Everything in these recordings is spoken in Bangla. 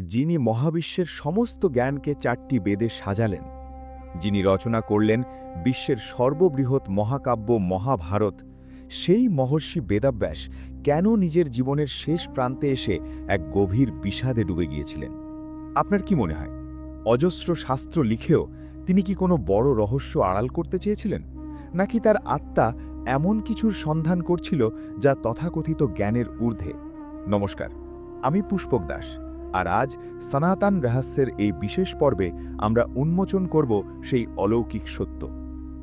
যিনি মহাবিশ্বের সমস্ত জ্ঞানকে চারটি বেদে সাজালেন। যিনি রচনা করলেন বিশ্বের সর্ববৃহৎ মহাকাব্য মহাভারত, সেই মহর্ষি বেদাব্যাস কেন নিজের জীবনের শেষ প্রান্তে এসে এক গভীর বিষাদে ডুবে গিয়েছিলেন? আপনার কি মনে হয়? অজস্র শাস্ত্র লিখেও তিনি কি কোনো বড় রহস্য আড়াল করতে চেয়েছিলেন? নাকি তার আত্মা এমন কিছুর সন্ধান করছিল যা তথাকথিত জ্ঞানের ঊর্ধ্বে? নমস্কার, আমি পুষ্পক দাস। আর আজ সনাতন রহস্যের এই বিশেষ পর্বে আমরা উন্মোচন করব সেই অলৌকিক সত্য।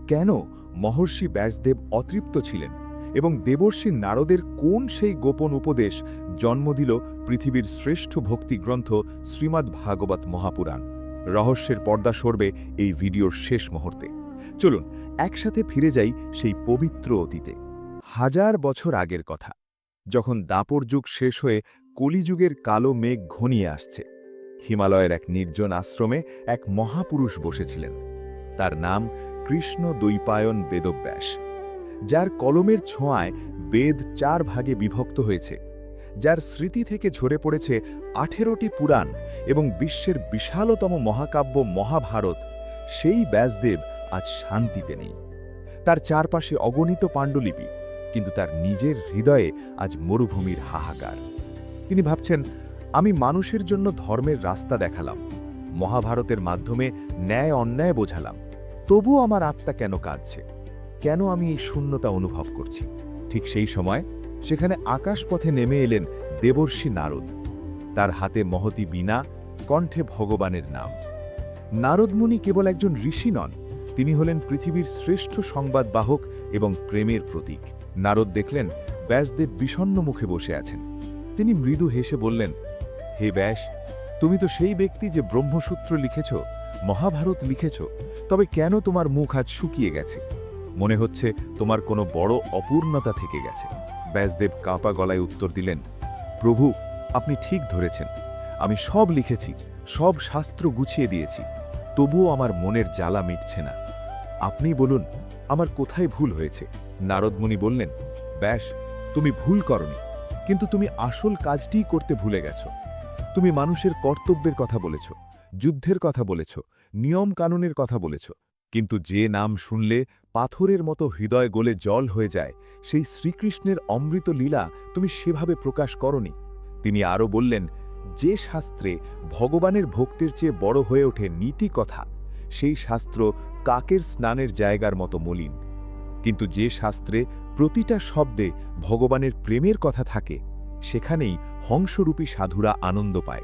কেন মহর্ষি ব্যাসদেব অতৃপ্ত ছিলেন এবং দেবর্ষী নারদের কোন সেই গোপন উপদেশ জন্ম দিল পৃথিবীর শ্রেষ্ঠ ভক্তিগ্রন্থ শ্রীমদ্ ভাগবত মহাপুরাণ? রহস্যের পর্দা সরবে এই ভিডিওর শেষ মুহূর্তে। চলুন, একসাথে ফিরে যাই সেই পবিত্র অতীতে। হাজার বছর আগের কথা, যখন দাপর যুগ শেষ হয়ে কলিযুগের কালো মেঘ ঘনিয়ে আসছে। হিমালয়ের এক নির্জন আশ্রমে এক মহাপুরুষ বসেছিলেন। তার নাম কৃষ্ণ দৈপায়ন বেদব্যাস, যার কলমের ছোঁয়ায় বেদ চার ভাগে বিভক্ত হয়েছে, যার স্মৃতি থেকে ঝরে পড়েছে আঠেরোটি পুরাণ এবং বিশ্বের বিশালতম মহাকাব্য মহাভারত, সেই ব্যাসদেব আজ শান্তিতে নেই। তার চারপাশে অগণিত পাণ্ডুলিপি, কিন্তু তার নিজের হৃদয়ে আজ মরুভূমির হাহাকার। তিনি ভাবছেন, আমি মানুষের জন্য ধর্মের রাস্তা দেখালাম, মহাভারতের মাধ্যমে ন্যায় অন্যায় বোঝালাম। তবুও আমার আত্মা কেন কাঁদছে? কেন আমি এই শূন্যতা অনুভব করছি? ঠিক সেই সময় সেখানে আকাশপথে নেমে এলেন দেবর্ষী নারদ। তার হাতে মহতি বীণা, কণ্ঠে ভগবানের নাম। নারদমুনি কেবল একজন ঋষি নন, তিনি হলেন পৃথিবীর শ্রেষ্ঠ সংবাদবাহক এবং প্রেমের প্রতীক। নারদ দেখলেন ব্যাসদেব বিষণ্ণ মুখে বসে আছেন। তিনি মৃদু হেসে বললেন, হে ব্যাস, তুমি তো সেই ব্যক্তি যে ব্রহ্মসূত্র লিখেছ, মহাভারত লিখেছ, তবে কেন তোমার মুখ আজ শুকিয়ে গেছে? মনে হচ্ছে তোমার কোনো বড় অপূর্ণতা থেকে গেছে। ব্যাসদেব কাঁপা গলায় উত্তর দিলেন, প্রভু, আপনি ঠিক ধরেছেন। আমি সব লিখেছি, সব শাস্ত্র গুছিয়ে দিয়েছি, তবুও আমার মনের জ্বালা মিটছে না। আপনি বলুন, আমার কোথায় ভুল হয়েছে? নারদমুনি বললেন, ব্যাস, তুমি ভুল করনি। কিন্তু তুমি আসল কাজটিই করতে ভুলে গেছ। তুমি মানুষের কর্তব্যের কথা বলেছ, যুদ্ধের কথা বলেছ নিয়ম কানুনের কথা বলেছ, কিন্তু যে নাম শুনলে পাথরের মতো হৃদয় গলে জল হয়ে যায়, সেই শ্রীকৃষ্ণের অমৃত লীলা তুমি সেভাবে প্রকাশ করনি। তিনি আরও বললেন, যে শাস্ত্রে ভগবানের ভক্তির চেয়ে বড় হয়ে ওঠে নীতি কথা, সেই শাস্ত্র কাকের স্নানের জায়গার মতো মলিন। কিন্তু যে শাস্ত্রে প্রতিটা শব্দে ভগবানের প্রেমের কথা থাকে, সেখানেই হংসরূপী সাধুরা আনন্দ পায়।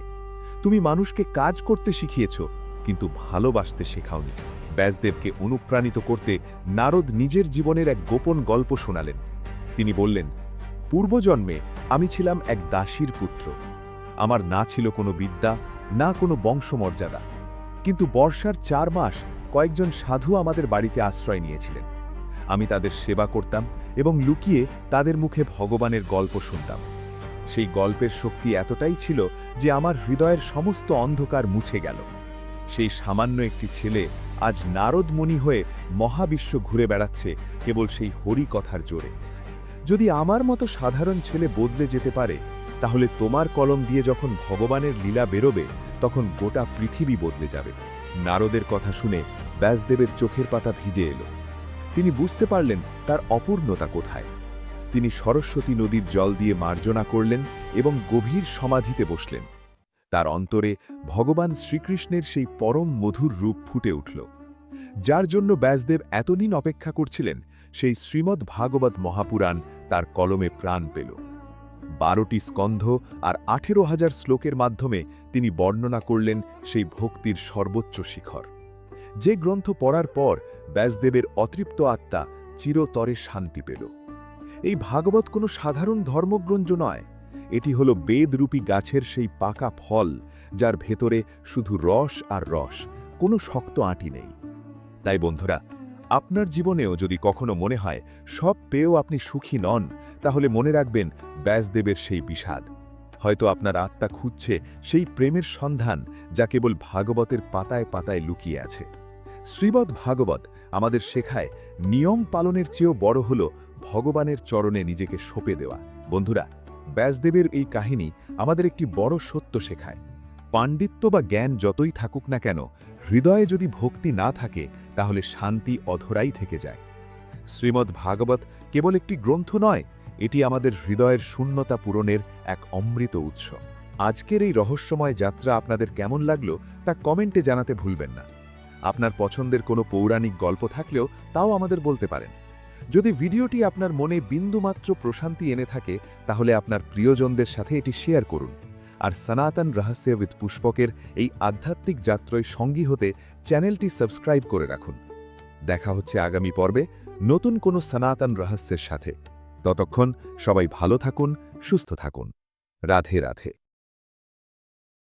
তুমি মানুষকে কাজ করতে শিখিয়েছ, কিন্তু ভালোবাসতে শেখাওনি। ব্যাসদেবকে অনুপ্রাণিত করতে নারদ নিজের জীবনের এক গোপন গল্প শোনালেন। তিনি বললেন, পূর্বজন্মে আমি ছিলাম এক দাসীর পুত্র। আমার না ছিল কোনো বিদ্যা, না কোনো বংশমর্যাদা। কিন্তু বর্ষার চার মাস কয়েকজন সাধু আমাদের বাড়িতে আশ্রয় নিয়েছিলেন। আমি তাদের সেবা করতাম এবং লুকিয়ে তাদের মুখে ভগবানের গল্প শুনতাম। সেই গল্পের শক্তি এতটাই ছিল যে আমার হৃদয়ের সমস্ত অন্ধকার মুছে গেল। সেই সামান্য একটি ছেলে আজ নারদমণি হয়ে মহাবিশ্ব ঘুরে বেড়াচ্ছে কেবল সেই হরি কথার জোরে। যদি আমার মতো সাধারণ ছেলে বদলে যেতে পারে, তাহলে তোমার কলম দিয়ে যখন ভগবানের লীলা বেরোবে, তখন গোটা পৃথিবী বদলে যাবে। নারদের কথা শুনে ব্যাসদেবের চোখের পাতা ভিজে এলো। তিনি বুঝতে পারলেন তার অপূর্ণতা কোথায়। তিনি সরস্বতী নদীর জল দিয়ে মার্জনা করলেন এবং গভীর সমাধিতে বসলেন। তার অন্তরে ভগবান শ্রীকৃষ্ণের সেই পরম মধুর রূপ ফুটে উঠল। যার জন্য ব্যাসদেব এতদিন অপেক্ষা করছিলেন, সেই শ্রীমদ্ ভাগবত মহাপুরাণ তার কলমে প্রাণ পেল। বারোটি স্কন্ধ আর আঠেরো হাজার শ্লোকের মাধ্যমে তিনি বর্ণনা করলেন সেই ভক্তির সর্বোচ্চ শিখর। যে গ্রন্থ পড়ার পর ব্যাসদেবের অতৃপ্ত আত্মা চিরতরে শান্তি পেল। এই ভাগবত কোনো সাধারণ ধর্মগ্রন্থ নয়। এটি হল বেদরূপী গাছের সেই পাকা ফল, যার ভেতরে শুধু রস আর রস, কোনো শক্ত আঁটি নেই। তাই বন্ধুরা, আপনার জীবনেও যদি কখনো মনে হয় সব পেয়েও আপনি সুখী নন, তাহলে মনে রাখবেন ব্যাসদেবের সেই বিষাদ। হয়তো আপনার আত্মা খুঁজছে সেই প্রেমের সন্ধান, যা কেবল ভাগবতের পাতায় পাতায় লুকিয়ে আছে। শ্রীবৎ ভাগবত আমাদের শেখায় নিয়ম পালনের চেয়েও বড় হল ভগবানের চরণে নিজেকে সঁপে দেওয়া। বন্ধুরা, ব্যাসদেবের এই কাহিনী আমাদের একটি বড় সত্য শেখায়। পাণ্ডিত্য বা জ্ঞান যতই থাকুক না কেন, হৃদয়ে যদি ভক্তি না থাকে, তাহলে শান্তি অধরাই থেকে যায়। শ্রীমদ্ ভাগবত কেবল একটি গ্রন্থ নয়, এটি আমাদের হৃদয়ের শূন্যতা পূরণের এক অমৃত উৎস। আজকের এই রহস্যময় যাত্রা আপনাদের কেমন লাগল তা কমেন্টে জানাতে ভুলবেন না। আপনার পছন্দের কোনো পৌরাণিক গল্প থাকলেও তাও আমাদের বলতে পারেন। যদি ভিডিওটি আপনার মনে বিন্দুমাত্র প্রশান্তি এনে থাকে, তাহলে আপনার প্রিয়জনদের সাথে এটি শেয়ার করুন। আর সনাতন রহস্য উইথ পুষ্পকের এই আধ্যাত্মিক যাত্রায় সঙ্গী হতে চ্যানেলটি সাবস্ক্রাইব করে রাখুন। দেখা হচ্ছে আগামী পর্বে নতুন কোনো সনাতন রহস্যের সাথে। ততক্ষণ সবাই ভালো থাকুন, সুস্থ থাকুন। রাধে রাধে।